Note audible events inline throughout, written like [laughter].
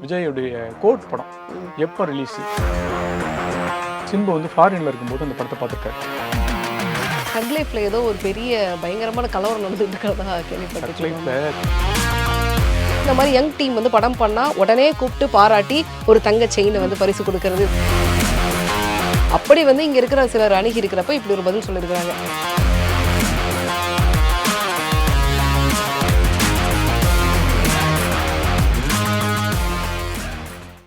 விஜயுடைய கோட் படம் எப்போ ரிலீஸ் சிம்பு வந்து ஃபாரின்ல இருக்கும்போது அந்த படத்தை பார்த்துருக்காரு. தக் லைஃப்ல ஏதோ ஒரு பெரிய பயங்கரமான கலவரம் நடந்துட்டு இருக்கிறதா சர்க்லைட்ல இந்த மாதிரி யங் டீம் வந்து படம் பண்ணா உடனே கூப்பிட்டு பாராட்டி ஒரு தங்க செயினை வந்து பரிசு கொடுக்கறது. அப்படி வந்து இங்க இருக்கிற சிலர் அணுகி இருக்கிறப்ப இப்படி ஒரு பதில் சொல்லியிருக்கிறாங்க.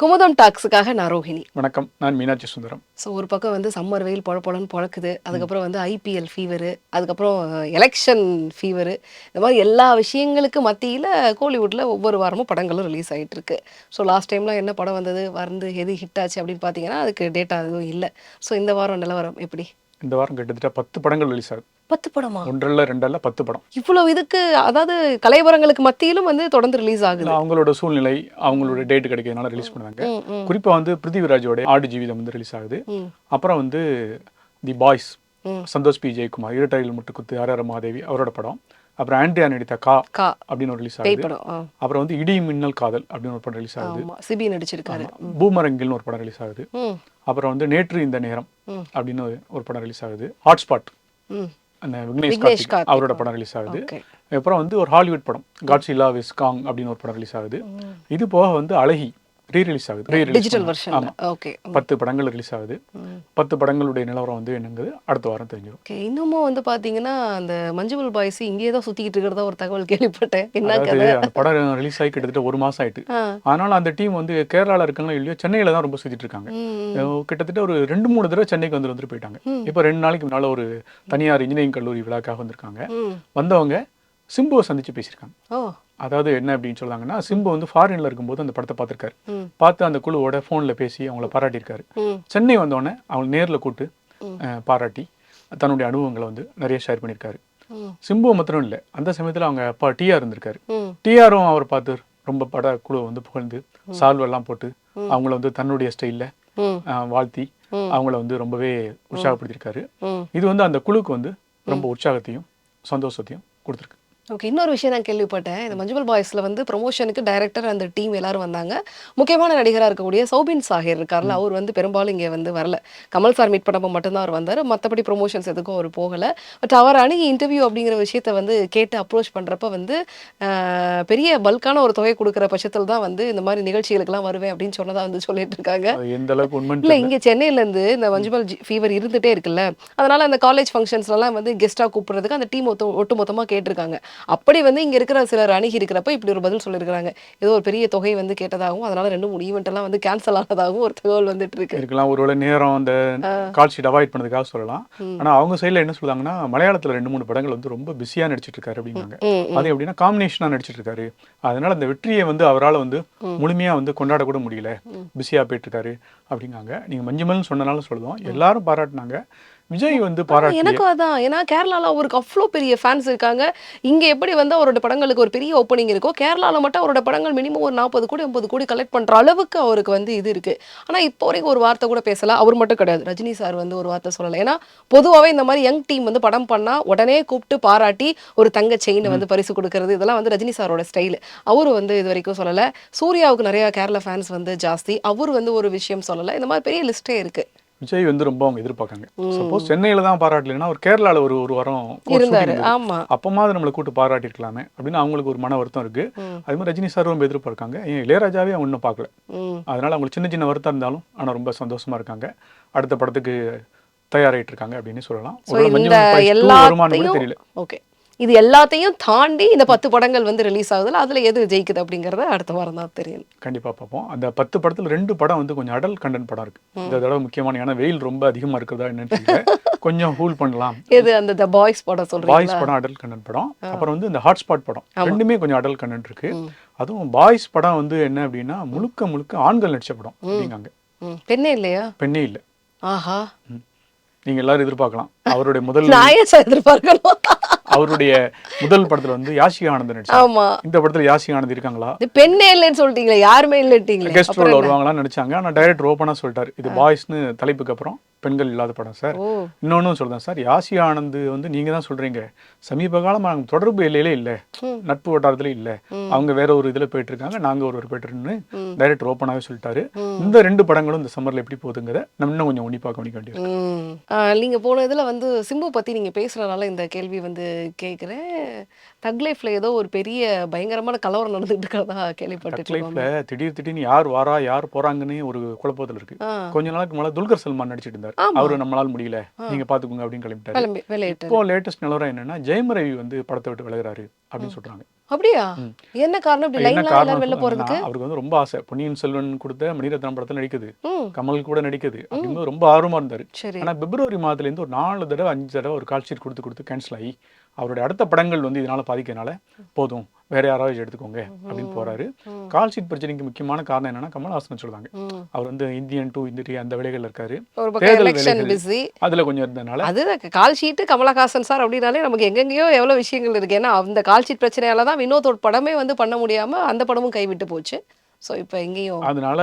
Kumudam டாக்ஸுக்காக நான் ரோஹிணி. வணக்கம். நான் மீனாட்சி சுந்தரம். ஸோ ஒரு பக்கம் வந்து சம்மர் வெயில் பொழ பொழன்னு பொழக்குது. அதுக்கப்புறம் வந்து ஐபிஎல் ஃபீவரு அதுக்கப்புறம் எலெக்ஷன் ஃபீவரு இந்த மாதிரி எல்லா விஷயங்களுக்கு மத்தியில் கோலிவுட்டில் ஒவ்வொரு வாரமும் படங்களும் ரிலீஸ் ஆகிட்டு இருக்கு ஸோ லாஸ்ட் டைம்லாம் என்ன படம் வந்தது வந்து எது ஹிட் ஆச்சு அப்படின்னு பார்த்தீங்கன்னா அதுக்கு டேட்டா எதுவும் இல்லை. ஸோ இந்த வாரம் நிலவரம் எப்படி? இந்த வாரம் கிட்டத்தட்ட பத்து படங்கள் ரிலீஸ் ஆகுது. பத்து படமா? ஒன்றல்ல ரெண்டல்ல பத்து படம். இவ்வளவு இதுக்கு அதாவது கலைவரங்களுக்கு மத்தியிலும் வந்து தொடர்ந்து ரிலீஸ் ஆகுது. அவங்களோட சூழ்நிலை அவங்களோட டேட் கிடைக்கிறதுனால ரிலீஸ் பண்ணுவாங்க. குறிப்பா வந்து பிருத்திவிராஜோட ஆடு ஜீவிதம் வந்து ரிலீஸ் ஆகுது. அப்புறம் வந்து the boys. Santhosh P. Jayakumar இரட்டையில் முட்டுக்குத்து ஆர். ஆர். மாதேவி அவரோட படம். அப்புறம் ஆண்ட்ரியா நடித்த கா கா. அப்படின்னு ஒரு ரிலீஸ் ஆகுது. அப்புறம் வந்து இடி மின்னல் காதல் அப்படின்னு ஒரு படம் ரிலீஸ் ஆகுது. சிபி நடிச்சிருக்காரு. பூமரங்கில்னு ஒரு படம் ரிலீஸ் ஆகுது. அப்புறம் வந்து நேற்று இந்த நேரம். அப்படின்னு ஒரு- ஒரு படம் ரிலீஸ் ஆகுது. ஹாட்ஸ்பாட் அந்த விக்னேஷ் கார்த்திக். அவரோட படம் ரிலீஸ் ஆகுது. அப்புறம் வந்து ஒரு ஹாலிவுட் படம் காட்ஸில்லா விஸ் காங் அப்படின்னு ஒரு படம் ரிலீஸ் ஆகுது. இது போக வந்து அழகி. ரீ ரிலீஸ் ஆகுது டிஜிட்டல் வெர்ஷன் ஓகே பத்து படங்கள் ரிலீஸ் ஆகுது. பத்து படங்களுடைய நிலவரம் வந்து என்னங்கிறது அடுத்த வாரம் தெரிஞ்சிடும் ஓகே இன்னமும் வந்து பாத்தீங்கன்னா அந்த மஞ்சுமல் பாய்ஸ் இங்கேயே தான் சுத்திக்கிட்டு இருக்கிறதா ஒரு தகவல் கேள்விப்பட்டேன். என்ன கதை? அந்த படம் ரிலீஸ் ஆகி கிட்டத்தட்ட ஒரு மாசம் ஆயிட்டு. அதனால அந்த டீம் வந்து கேரளால இருக்காங்களோ இல்லையோ சென்னையில தான் ரொம்ப சுத்திட்டு இருக்காங்க. கிட்டத்தட்ட ஒரு ரெண்டு மூணு தடவை சென்னைக்கு வந்து வந்துட்டு போயிட்டாங்க. இப்போ ரெண்டு நாளைக்கு முன்னால ஒரு தனியார் இன்ஜினியரிங் கல்லூரி விழாக்காக வந்திருக்காங்க. வந்தவங்க சிம்புவை சந்திச்சு பேசியிருக்காங்க. ஓ. அதாவது என்ன அப்படின்னு சொல்லாங்கன்னா சிம்பு வந்து ஃபாரின்ல இருக்கும்போது அந்த படத்தை பார்த்திருக்காரு. பார்த்து அந்த குழுவோட ஃபோன்ல பேசி அவங்கள பாராட்டியிருக்காரு. சென்னை வந்தோடனே அவங்க நேர்ல அஹ், பாராட்டி தன்னுடைய அனுபவங்களை வந்து நிறைய ஷேர் பண்ணியிருக்காரு. சிம்பு மாத்திரம் இல்லை அந்த சமயத்துல அவங்க அப்பா டிஆர் இருந்திருக்காரு. டிஆரும் அவர் பார்த்து ரொம்ப பட குழுவை வந்து புகழ்ந்து சால்வெல்லாம் போட்டு அவங்கள வந்து தன்னுடைய ஸ்டைல்ல. வாழ்த்தி அவங்கள வந்து ரொம்பவே உற்சாகப்படுத்தியிருக்காரு. இது வந்து அந்த குழுக்கு வந்து ரொம்ப உற்சாகத்தையும் சந்தோஷத்தையும் கொடுத்துருக்கு ஓகே இன்னொரு விஷயம் நான் கேள்விப்பட்டேன். இந்த மஞ்சுமல் பாய்ஸ்ல வந்து ப்ரொமோஷனுக்கு டைரக்டர் அந்த டீம் எல்லாரும் வந்தாங்க. முக்கியமான நடிகராக இருக்கக்கூடிய சௌபின் சாஹிர் இருக்கார்ல அவர் வந்து பெரும்பாலும் இங்கே வந்து வரல. கமல் சார் மீட் பண்ணப்போ மட்டும்தான் அவர் வந்தார். மற்றபடி ப்ரொமோஷன்ஸ் எதுக்கும் அவர் போகல. பட் அவர் அணுகி இன்டர்வியூ அப்படிங்கிற விஷயத்த வந்து கேட்டு அப்ரோச் பண்றப்ப வந்து பெரிய பல்கான ஒரு தொகை கொடுக்குற பட்சத்தில் தான் வந்து இந்த மாதிரி நிகழ்ச்சிகளுக்கெல்லாம் வருவேன் அப்படின்னு சொன்னதா வந்து சொல்லிட்டு இருக்காங்க. இல்ல. இங்க சென்னையில இருந்து இந்த மஞ்சுமல் ஃபீவர் இருந்துட்டே இருக்குல்ல. அதனால அந்த காலேஜ் ஃபங்க்ஷன்ஸ்லாம் வந்து கெஸ்டா கூப்பிடுறதுக்கு அந்த டீம் ஒட்டு மொத்தமா கேட்டிருக்காங்க. அப்படி வந்து இங்க இருக்கிற சிலர் அணுகி இருக்கிறப்ப இப்படி ஒரு பதில் சொல்லியிருக்காங்க ஏதோ ஒரு பெரிய தொகை வந்து கேட்டதாகவும் அதனால ரெண்டு மூணு ஈவெண்ட் எல்லாம் வந்து கேன்சல் ஆனதாகவும் ஒரு தகவல் வந்துட்டு இருக்கு. இருக்கலாம். ஒருவேளை நேரம் அந்த கால் ஷீட் அவாய்ட் பண்ணதுக்காக சொல்லலாம். ஆனா அவங்க சைடுல என்ன சொல்றாங்கன்னா மலையாளத்துல ரெண்டு மூணு படங்கள் வந்து ரொம்ப பிஸியா நடிச்சிட்டு இருக்காரு அப்படிங்காங்க ம், அது எப்படின்னா காம்பினேஷனா நடிச்சிட்டு இருக்காரு. அதனால அந்த வெற்றியை வந்து அவரால வந்து முழுமையா வந்து கொண்டாட கூட முடியல பிஸியா போயிட்டு இருக்காரு அப்படிங்காங்க. நீங்க மஞ்சுமல்னு சொன்னனால சொல்லுதோம் எல்லாரும் பாராட்டினாங்க. விஜய் வந்து பாராட்டி எனக்கும் அதான். ஏன்னா கேரளால அவருக்கு அவ்வளோ பெரிய ஃபேன்ஸ் இருக்காங்க. இங்க எப்படி வந்து அவரோட படங்களுக்கு ஒரு பெரிய ஓப்பனிங் இருக்கோ கேரளால மட்டும் அவரோட படங்கள் மினிமம் ஒரு நாற்பது கோடி ஐம்பது கோடி கலெக்ட் பண்ற அளவுக்கு அவருக்கு வந்து இது இருக்கு. ஆனா இப்போ வரைக்கும் ஒரு வார்த்தை கூட பேசல. அவர் மட்டும் கிடையாது. ரஜினி சார் வந்து ஒரு வார்த்தை சொல்லலை. ஏன்னா பொதுவாகவே இந்த மாதிரி யங் டீம் வந்து படம் பண்ணா உடனே கூப்பிட்டு பாராட்டி ஒரு தங்க செயினை வந்து பரிசு கொடுக்கறது. இதெல்லாம் வந்து ரஜினி சாரோட ஸ்டைல் அவரு வந்து இது வரைக்கும் சொல்லல. சூர்யாவுக்கு நிறைய கேரளா ஃபேன்ஸ் வந்து ஜாஸ்தி. அவர் வந்து ஒரு விஷயம் சொல்லல. இந்த மாதிரி பெரிய லிஸ்டே இருக்கு. விஜய் வந்து ரொம்ப அவங்க எதிர்பார்க்காங்க. சப்போஸ் சென்னையில தான் பாராட்டலைன்னா ஒரு கேரளால ஒரு ஒரு வாரம் இருந்தாரு. ஆமா. அப்பமாவது நம்மளை கூட்டு பாராட்டியிருக்கலாமே அப்படின்னு அவங்களுக்கு ஒரு மன வருத்தம் இருக்கு. அது மாதிரி ரஜினி சார் ரொம்ப எதிர்பார்க்காங்க. ஏன் இளையராஜாவே அவங்க இன்னும் பார்க்கல. அதனால அவங்களுக்கு சின்ன சின்ன வருத்தம் இருந்தாலும் ஆனா ரொம்ப சந்தோஷமா இருக்காங்க. அடுத்த படத்துக்கு தயாராயிட்டு இருக்காங்க அப்படின்னு சொல்லலாம். எல்லாத்தையும் தெரியல. ஓகே இது எல்லாத்தையும் தாண்டி இந்த பத்து படங்கள் வந்து ரிலீஸ் ஆகுதுல அதுல எது ஜெயிக்குது அப்படிங்கறத அடுத்த வாரம் தான் தெரியும். கண்டிப்பா பார்ப்போம். அந்த பத்து படத்துல ரெண்டு படம் வந்து கொஞ்சம் அடல் கண்டென்ட் படம் இருக்கு. இந்த தடவை முக்கியமான ஏன்னா வெயில் ரொம்ப அதிகமா இருக்கிறதா என்னன்னு [laughs] கொஞ்சம் ஹூல் பண்ணலாம். எது அந்த த பாய்ஸ் படம் பாய்ஸ் சொல்றீங்களா படம் அடல் கண்டென்ட் படம். அப்புறம் வந்து இந்த ஹாட்ஸ்பாட் படம். ரெண்டுமே கொஞ்சம் அடல் கண்டென்ட் இருக்கு. அதுவும் பாய்ஸ் படம் வந்து என்ன அப்படின்னா முழுக்க முழுக்க ஆண்கள் நடிச்ச படம் அப்படிங்காங்க. பெண்ணே இல்லையா? பெண்ணே இல்லை. ஆஹா. நீங்க எல்லாரும் எதிர்பார்க்கலாம். அவருடைய முதல் எதிர்பார்க்கணும்? அவருடைய முதல் படத்துல வந்து யாஷிகா ஆனந்த் நடிச்சாங்க ஆமா. இந்த படத்துல யாஷிகா ஆனந்த் இருக்காங்களா? இது பெண்ணே இல்லைன்னு சொல்லிட்டீங்களே யாருமே இல்லட்டீங்களே கெஸ்ட் ரோல் வருவாங்களான்னு நினைச்சாங்க ஆனா டைரக்டர் ஓப்பனா சொல்லிட்டாரு. இது பாய்ஸ்னு தலைப்புக்கு அப்புறம் பெண்கள் இல்லாத படம் சார். இன்னொன்னு சொல்றேன் சார். யாசி ஆனந்த் வந்து நீங்க தான் சொல்றீங்க. சமீப காலமா நாங்க தொடர்பு எல்லையிலே இல்ல. நட்பு வட்டாரத்துல இல்ல. அவங்க வேற ஒரு இதுல போயிட்டு இருக்காங்க நாங்க ஒரு ஒரு போயிட்டு டைரக்டர் ஓப்பனாவே சொல்லிட்டாரு. இந்த ரெண்டு படங்களும் இந்த சம்மர்ல எப்படி போகுதுங்கிறத நம்ம இன்னும் கொஞ்சம் உன்னிப்பா கவனிக்க. ஆ, நீங்க போன இதுல வந்து சிம்பு பத்தி நீங்க பேசுறதுனால இந்த கேள்வி வந்து கேக்குறேன். தக் லைஃப்ல ஏதோ ஒரு பெரிய பயங்கரமான கலவரம் நடந்துட்டு இருக்கிறதா கேள்விப்பட்டு திடீர் திடீர்னு யார் வாரா யார் போறாங்கன்னு ஒரு குழப்பத்துல இருக்கு. கொஞ்ச நாளுக்கு முன்னால துல்கர் சல்மான் நடிச்சிட்டு இருந்தார். அவரு நம்மளால முடியல. நீங்க பாத்துக்கோங்க அப்படின்னு கிளம்பிட்டாரு. இப்போ லேட்டஸ்ட் நிலவரம் என்னன்னா ஜெயம் ரவி வந்து படத்தை விட்டு விலகுறாரு அப்படின்னு சொல்றாங்க. அப்படியா? என்ன காரணம்? அவருக்கு வந்து ரொம்ப ஆசை. பொன்னியின் செல்வன் கொடுத்த மணிரத்னம் படத்துல நடிக்குது. கமல் கூட நடிக்குது. அப்படிங்கும்போது ரொம்ப ஆர்வமா இருந்தாரு. ஆனா பிப்ரவரி மாதத்துல இருந்து ஒரு நாலு தடவை அஞ்சு தடவை ஒரு கால் ஷீட் கொடுத்து கொடுத்து கேன்சல் ஆகி அவருடைய அடுத்த படங்கள் வந்து இதனால பாதிக்கிறதுனால போதும். வேற யாராவது எடுத்துக்கோங்க அப்படின்னு போறாரு. கால் ஷீட் பிரச்சனைக்கு முக்கியமான காரணம் என்னன்னா கமல்ஹாசன் சொல்றாங்க. ம். அவர் வந்து இந்தியன் டூ இந்திய அந்த வேலைகள் இருக்காரு. தேர்தல் அதுல கொஞ்சம் இருந்ததுனால. அது கால் ஷீட்டு கமலஹாசன் சார் அப்படின்னாலே நமக்கு எங்கெங்கேயோ எவ்வளவு விஷயங்கள் இருக்கு. ஏன்னா அந்த கால் ஷீட் பிரச்சனையால தான் வினோதோட படமே வந்து பண்ண முடியாம அந்த படமும் கைவிட்டு போச்சு. ஸோ இப்போ எங்கேயும் அதனால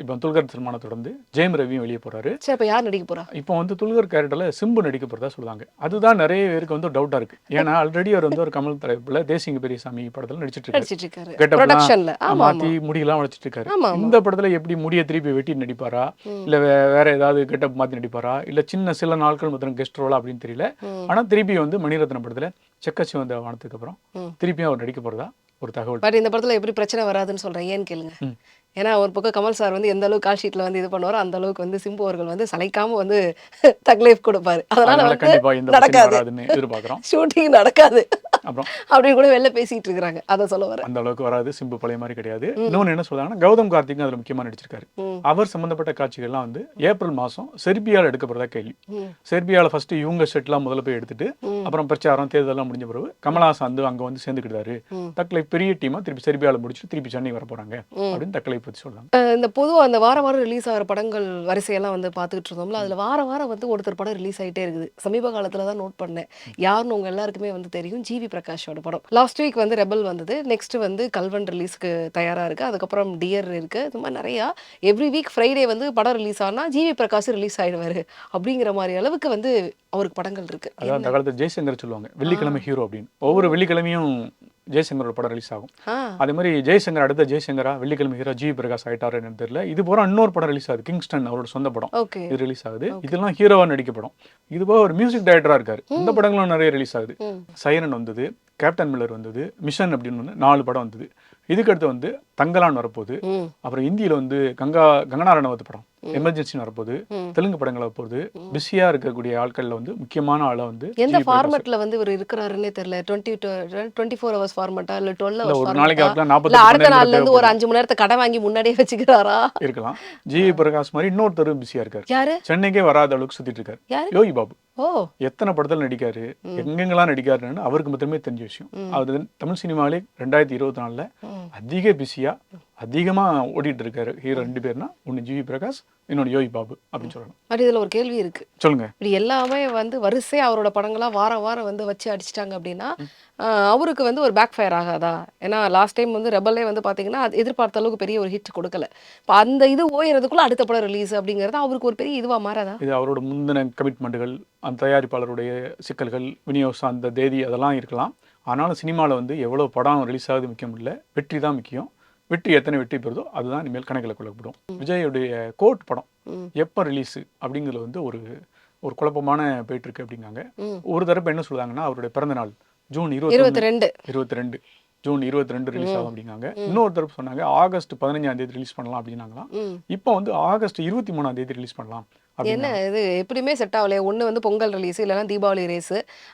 இப்போ துல்கர் சல்மானை தொடர்ந்து ஜெயம் ரவியும் வெளியே போறாரு. சரி இப்போ யார் நடிக்க போறா? இப்போ வந்து துல்கர் கேரக்டர்ல சிம்பு நடிக்க போறதா சொல்லுவாங்க. அதுதான் நிறைய பேருக்கு வந்து டவுட்டா இருக்கு. ஏன்னா ஆல்ரெடி அவர் வந்து ஒரு கமல் தலைப்புல தேசிங்க பெரியசாமி படத்துல நடிச்சிட்டு இருக்காரு. நடிச்சிட்டு இருக்காரு. Get up லாம் ப்ரொடக்ஷன்ல ஆமா. மாத்தி முடியெல்லாம் வளைச்சிட்டு இருக்காரு. இந்த படத்துல எப்படி முடிய திருப்பி வெட்டி நடிப்பாரா? இல்ல வேற ஏதாவது கெட்டப் மாத்தி நடிப்பாரா? இல்ல சின்ன சில நாட்கள் மாத்திரம் கெஸ்ட் ரோலா அப்படின்னு தெரியல. ஆனா திருப்பி வந்து மணிரத்னம் படத்துல செக்கச்சி வந்த வானத்துக்கு அப்புறம் திருப்பியும் அவர் நடிக்க போறதா? ஒரு தகவல். பட் இந்த படத்துல எப்படி பிரச்சனை வராதுன்னு சொல்றேன். ஏன்னு கேளுங்க. ஏன்னா ஒரு பக்கம் கமல் சார் வந்து எந்த அளவுக்கு கால் ஷீட்ல வந்து இது பண்ணுவாரோ அந்த அளவுக்கு வந்து சிம்பு அவர்கள் வந்து சளைக்காம வந்து [laughs] தக்லைஃப் கொடுப்பாரு. அதனால வந்து நடக்காது. ஷூட்டிங் [laughs] நடக்காது. அப்புறம்? அப்படின்னு கூட வெளில பேசிட்டு இருக்கிறாங்க. அதை சொல்ல வரேன். அந்த அளவுக்கு வராது சிம்பு பழைய மாதிரி கிடையாது. இன்னொன்னு என்ன சொல்றாங்கன்னா கௌதம் கார்த்திக் அதுல முக்கியமா நடிச்சிருக்காரு. அவர் சம்பந்தப்பட்ட காட்சிகள்லாம் வந்து ஏப்ரல் மாசம் செர்பியால எடுக்கப்படுறதா கேள்வி. செர்பியால ஃபர்ஸ்ட் இவங்க செட்லாம் முதல்ல போய் எடுத்துட்டு அப்புறம் பிரச்சாரம் தேர்தலாம் முடிஞ்ச பிறகு கமலஹாசன் வந்து அங்க வந்து சேர்ந்துக்கிட்டாரு. தக்கலை பெரிய டீமா திருப்பி செர்பியால முடிச்சுட்டு திருப்பி சென்னை வர போறாங்க. அப்படின்னு தக்கலை சொல்றாங்க அஹ் இந்த பொதுவா அந்த வார வாரம் ரிலீஸ் ஆகிற படங்கள் வரிசையெல்லாம் வந்து பார்த்துக்கிட்டு இருந்தோம்ல அதுல வார வாரம் வந்து ஒருத்தர் படம் ரிலீஸ் ஆயிட்டே இருக்குது. சமீப காலத்துல தான் நோட் பண்ணேன். யாருன்னு உங்க எல்லாருக்குமே வந்து தெரியும் ஜிவி பிரகாஷோட படம். லாஸ்ட் வீக் வந்து ரெபல் வந்தது. நெக்ஸ்ட் வந்து கல்வன் ரிலீஸ்க்கு தயாரா இருக்கு. அதுக்கப்புறம் டியர் இருக்கு. இது மாதிரி நிறையா. எவ்ரி வீக் ஃப்ரைடே வந்து படம் ரிலீஸ் ஆனா ஜிவி பிரகாஷ் ரிலீஸ் ஆயிடுவாரு. அப்படிங்கிற மாதிரி அளவுக்கு வந்து அவருக்கு படங்கள் இருக்கு. அதான் அந்த காலத்துல ஜெய்சங்கர் சொல்லுவாங்க வெள்ளிக்கிழமை ஹீரோ அப்படின்னு. ஒவ்வொரு வெள்ளிக்கிழமையும் ஜெய்சங்கரோட படம் ரிலீஸ் ஆகும். அதே மாதிரி ஜெய்சங்கர் அடுத்த ஜெய்சங்கரா வெள்ளிக்கிழமை ஹீரோ ஜி பிரகாஷ் ஆயிட்டாரு என்னன்னு தெரியல. இது போற இன்னொரு படம் ரிலீஸ் ஆகுது கிங்ஸ்டன் அவரோட சொந்த படம். இது ரிலீஸ் ஆகுது. இதெல்லாம் ஹீரோவா நடிக்க படம் இது போக ஒரு மியூசிக் டைரக்டரா இருக்காரு. இந்த படங்களும் நிறைய ரிலீஸ் ஆகுது. சைரன் வந்தது கேப்டன் மில்லர் வந்தது மிஷன் அப்படின்னு வந்து நாலு படம் வந்தது. இதுக்கு அடுத்து வந்து தங்கலான் வரப்போகுது. அப்புறம் இந்தியில வந்து கங்கா கங்கனா ரணவத் படம். எமர்ஜென்சி வரப்போகுது. தெலுங்கு படங்கள் வரப்போகுது. பிஸியா இருக்கக்கூடிய ஆட்கள்ல வந்து முக்கியமான ஆளை வந்து எந்த. ஃபார்மட்ல வந்து இவர் இருக்கிறாருன்னே தெரியல. டுவெண்ட்டி டுவெண்ட்டி ஃபோர் ஹவர்ஸ் ஃபார்மட்டா இல்ல டுவெல் ஹவர்ஸ் ஒரு நாளைக்கு 48 அடுத்த நாள்ல இருந்து ஒரு. அஞ்சு மணி நேரத்தை கடை வாங்கி முன்னாடியே வச்சுக்கிறாரா? இருக்கலாம். ஜி பிரகாஷ் மாதிரி இன்னொருத்தர் பிஸியா இருக்காரு. யாரு? சென்னைக்கே வராத அளவுக்கு சுத்திட்டு இருக்காரு? யோகி பாபு. ஓ. எத்தனை படத்துல நடிக்காரு? எங்கெங்கெல்லாம் நடிக்காருன்னு அவருக்கு மட்டுமே தெரிஞ்ச விஷயம். அவர் தமிழ் சினிமாவிலே ரெண்டாயிரத்தி இருபத்தி நாலுல அதிக பிஸியா அதிகமா ஓடிட்டு இருக்காரு ஹீரோ ரெண்டு பேர்னா ஒன்னு ஜிவி பிரகாஷ் இன்னொன்னு யோகி பாபு அப்படின்னு சொல்லணும். பட் இதுல ஒரு கேள்வி இருக்கு. சொல்லுங்க. இப்படி எல்லாமே வந்து வரிசையா அவரோட படங்களா வாரம் வாரம் வந்து வச்சு அடிச்சிட்டாங்க அப்படின்னா அவருக்கு வந்து ஒரு பேக் ஃபயர் ஆகாதா? ஏன்னா லாஸ்ட் டைம் வந்து ரெபல்லே வந்து பாத்தீங்கன்னா அது எதிர்பார்த்த அளவுக்கு பெரிய ஒரு ஹிட் கொடுக்கல. இப்போ அந்த இது ஓயறதுக்குள்ள அடுத்த படம் ரிலீஸ் அப்படிங்கிறது அவருக்கு ஒரு பெரிய இதுவா மாறாதா? இது அவரோட முந்தின கமிட்மெண்ட்டுகள் அந்த தயாரிப்பாளருடைய சிக்கல்கள் விநியோகம் அந்த தேதி அதெல்லாம் இருக்கலாம். ஆனாலும் சினிமாவில் வந்து எவ்வளோ படம் ரிலீஸ் ஆகுது முக்கியம் இல்லை வெற்றி தான் முக்கியம். வெற்றி எத்தனை வெற்றி பெறுதோ அதுதான் இனிமேல் கணக்கில் கொள்ளப்படும் விஜயோடைய கோட் படம் எப்போ ரிலீஸு அப்படிங்கிறதுல வந்து ஒரு ஒரு குழப்பமான போயிட்டு இருக்கு அப்படிங்காங்க. ஒரு தரப்பு என்ன சொல்றாங்கன்னா அவருடைய பிறந்த நாள் ஜூன் இருபத்தி இருபத்தி ரெண்டு. இருபத்தி ரெண்டு. ஜூன் இருபத்தி ரெண்டு ரிலீஸ் ஆகும் அப்படிங்காங்க இன்னொருத்தர் சொன்னாங்க ஆகஸ்ட் பதினஞ்சாம் தேதி ரிலீஸ் பண்ணலாம் அப்படின்னாங்களாம். இப்போ வந்து ஆகஸ்ட் இருபத்தி மூணாம் தேதி ரிலீஸ் பண்ணலாம் என்ன இது? எப்படியுமே செட் ஆகலையே. ஒன்று வந்து பொங்கல் ரிலீஸ் இல்லைன்னா தீபாவளி ரேஸ்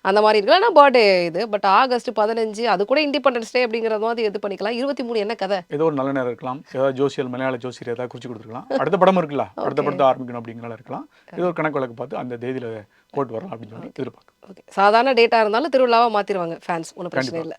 அந்த மாதிரி இருக்கு. இல்லைன்னா பர்த்டே இது. பட் ஆகஸ்ட் பதினஞ்சு அது கூட இண்டிபெண்டன்ஸ் டே அப்படிங்கிற மாதிரி இது பண்ணிக்கலாம். இருபத்தி மூணு என்ன கதை? ஏதோ ஒரு நல்ல நேரம் இருக்கலாம். ஏதாவது ஜோசியல் மலையாள ஜோசியர் ஏதாவது குறிச்சு கொடுத்துருக்கலாம். அடுத்த படம் இருக்குல்ல? [laughs] அடுத்த படத்தை ஆரம்பிக்கணும் அப்படிங்கிறனால இருக்கலாம். ஏதோ ஒரு கணக்கு வழக்கு பார்த்து அந்த தேதியில போட்டு வரலாம் அப்படின்னு சொல்லி எதிர்பார்க்கலாம். ஓகே சாதாரண டேட்டா இருந்தாலும் திருவிழாவா மாத்திருவாங்க ஃபேன்ஸ் ஒன்றும் பிரச்சனை இல்லை.